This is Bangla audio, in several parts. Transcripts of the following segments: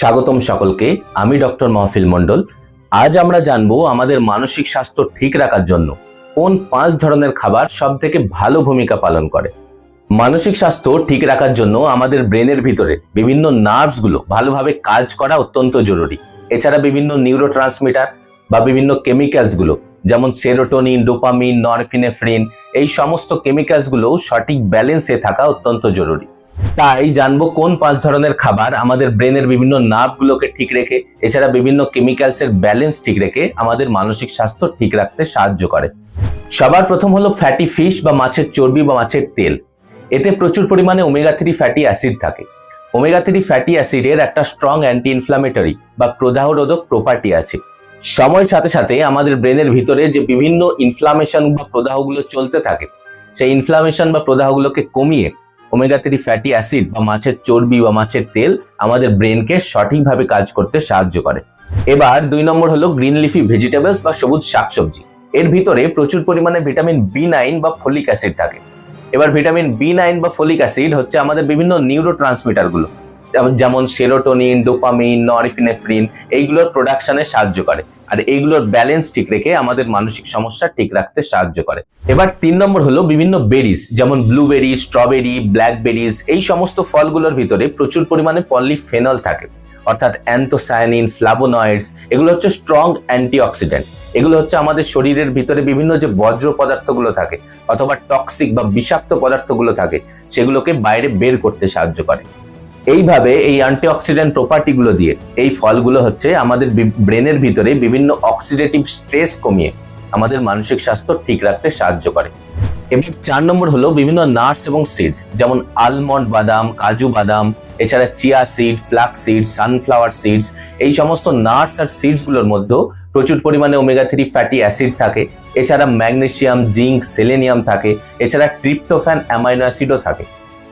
স্বাগতম সকলকে, আমি ডক্টর মহফিল মণ্ডল। আজ আমরা জানব আমাদের মানসিক স্বাস্থ্য ঠিক রাখার জন্য কোন পাঁচ ধরনের খাবার সব থেকে ভালো ভূমিকা পালন করে। মানসিক স্বাস্থ্য ঠিক রাখার জন্য আমাদের ব্রেনের ভিতরে বিভিন্ন নার্ভসগুলো ভালোভাবে কাজ করা অত্যন্ত জরুরি। এছাড়া বিভিন্ন নিউরো ট্রান্সমিটার বা বিভিন্ন কেমিক্যালসগুলো যেমন সেরোটোনিন, ডোপামিন নরফিনেফ্রিন এই সমস্ত কেমিক্যালসগুলো সঠিক ব্যালেন্সে থাকা অত্যন্ত জরুরি। তাই জানব কোন পাঁচ ধরনের খাবার আমাদের ব্রেনের বিভিন্ন নার্ভগুলোকে ঠিক রেখে, এছাড়া বিভিন্ন কেমিক্যালসের ব্যালেন্স ঠিক রেখে আমাদের মানসিক স্বাস্থ্য ঠিক রাখতে সাহায্য করে। সবার প্রথম হলো ফ্যাটি ফিশ বা মাছের চর্বি বা মাছের তেল। এতে প্রচুর পরিমাণে ওমেগা থ্রি ফ্যাটি অ্যাসিড থাকে। ওমেগা থ্রি ফ্যাটি অ্যাসিডের একটা স্ট্রং অ্যান্টি ইনফ্লামেটরি বা প্রদাহরোধক প্রপার্টি আছে। সময়ের সাথে সাথে আমাদের ব্রেনের ভিতরে যে বিভিন্ন ইনফ্লামেশন বা প্রদাহগুলো চলতে থাকে, সেই ইনফ্লামেশন বা প্রদাহগুলোকে কমিয়ে ওমেগা থ্রি ফ্যাটি অ্যাসিড বা মাছের চর্বি বা মাছের তেল আমাদের ব্রেনকে সঠিকভাবে কাজ করতে সাহায্য করে। এবার দুই নম্বর হলো গ্রিন লিফি ভেজিটেবলস বা সবুজ শাকসবজি। এর ভিতরে প্রচুর পরিমাণে ভিটামিন বি নাইন বা ফলিক অ্যাসিড থাকে। এবার ভিটামিন বি নাইন বা ফলিক অ্যাসিড হচ্ছে আমাদের বিভিন্ন নিউরো ট্রান্সমিটারগুলো যেমন সেরোটোনিন, ডোপামিন, নরিফিনেফ্রিন, এইগুলোর প্রোডাকশনে সাহায্য করে। আর এইগুলোর ব্যালেন্স ঠিক রেখে আমাদের মানসিক সমস্যা ঠিক রাখতে সাহায্য করে। এবার তিন নম্বর হলো বিভিন্ন বেরিজ যেমন ব্লুবেরি স্ট্রবেরি ব্ল্যাকবেরিজ এই সমস্ত ফলগুলোর ভিতরে প্রচুর পরিমাণে পলিফেনল থাকে। অর্থাৎ অ্যান্থোসায়ানিন ফ্লাভোনয়েডস এগুলো হচ্ছে স্ট্রং অ্যান্টিঅক্সিডেন্ট এগুলো হচ্ছে আমাদের শরীরের ভিতরে বিভিন্ন যে বজ্র পদার্থগুলো থাকে, অথবা টক্সিক বা বিষাক্ত পদার্থগুলো থাকে, সেগুলোকে বাইরে বের করতে সাহায্য করে। এইভাবে এই অ্যান্টিঅক্সিডেন্ট প্রপার্টিগুলো দিয়ে এই ফলগুলো হচ্ছে আমাদের ব্রেনের ভিতরে বিভিন্ন অক্সিডেটিভ স্ট্রেস কমিয়ে আমাদের মানসিক স্বাস্থ্য ঠিক রাখতে সাহায্য করে। এবং চার নম্বর হলো বিভিন্ন নাটস এবং সিডস যেমন আলমন্ড বাদাম, কাজু বাদাম, এছাড়া chia seed flax seed sunflower seeds এই সমস্ত নাটস আর সিডসগুলোর মধ্যেও প্রচুর পরিমাণে ওমেগা থ্রি ফ্যাটি অ্যাসিড থাকে। এছাড়া ম্যাগনেসিয়াম জিঙ্ক সেলেনিয়াম থাকে। এছাড়া ট্রিপ্টোফ্যান অ্যামাইনো অ্যাসিডও থাকে।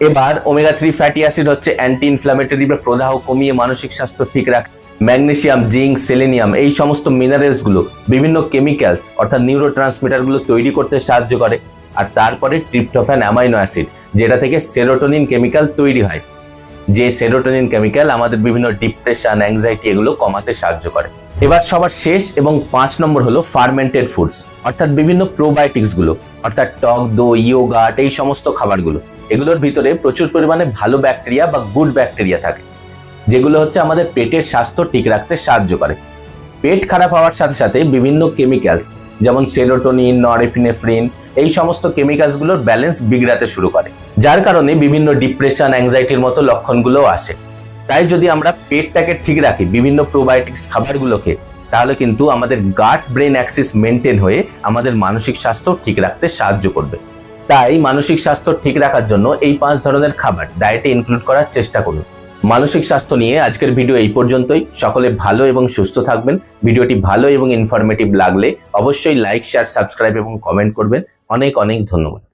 এবার ওমেগা থ্রি ফ্যাটি অ্যাসিড হচ্ছে অ্যান্টি ইনফ্লামেটরি বা প্রদাহ কমিয়ে মানসিক স্বাস্থ্য ঠিক রাখে ম্যাগনেশিয়াম জিঙ্ক সেলেনিয়াম এই সমস্ত মিনারেলসগুলো বিভিন্ন কেমিক্যালস অর্থাৎ নিউরো গুলো তৈরি করতে সাহায্য করে। আর তারপরে ট্রিপ্টোফ্যান অ্যামাইনো অ্যাসিড যেটা থেকে সেরোটোনিন কেমিক্যাল তৈরি হয়। যে সেরোটোনিন কেমিক্যাল আমাদের বিভিন্ন ডিপ্রেশন অ্যাংজাইটি এগুলো কমাতে সাহায্য করে। এবার সবার শেষ এবং পাঁচ নম্বর হলো ফার্মেন্টেড ফুডস অর্থাৎ বিভিন্ন প্রোবায়োটিক্সগুলো, অর্থাৎ টক, দই ইয়োগাট এই সমস্ত খাবারগুলো। এগুলোর ভিতরে প্রচুর পরিমাণে ভালো ব্যাকটেরিয়া বা গুড ব্যাকটেরিয়া থাকে, যেগুলো হচ্ছে আমাদের পেটের স্বাস্থ্য ঠিক রাখতে সাহায্য করে। পেট খারাপ হওয়ার সাথে সাথে বিভিন্ন কেমিক্যালস যেমন সেরোটোনিন নরেফিনেফ্রিন এই সমস্ত কেমিক্যালসগুলোর ব্যালেন্স বিগড়াতে শুরু করে। যার কারণে বিভিন্ন ডিপ্রেশন অ্যাংজাইটির মতো লক্ষণগুলোও আসে। তাই যদি আমরা পেটটাকে ঠিক রাখি, বিভিন্ন প্রোবায়োটিক্স খাবারগুলোকে, তাহলে কিন্তু আমাদের গাট ব্রেন অ্যাক্সিস মেনটেন হয়ে আমাদের মানসিক স্বাস্থ্য ঠিক রাখতে সাহায্য করবে। তাই মানসিক স্বাস্থ্য ঠিক রাখার জন্য এই পাঁচ ধরনের খাবার ডায়েটে ইনক্লুড করার চেষ্টা করুন। মানসিক স্বাস্থ্য নিয়ে আজকের ভিডিও এই পর্যন্তই। সকলে ভালো এবং সুস্থ থাকবেন। ভিডিওটি ভালো এবং ইনফরমেটিভ লাগলে অবশ্যই লাইক শেয়ার সাবস্ক্রাইব এবং কমেন্ট করবেন। অনেক অনেক ধন্যবাদ।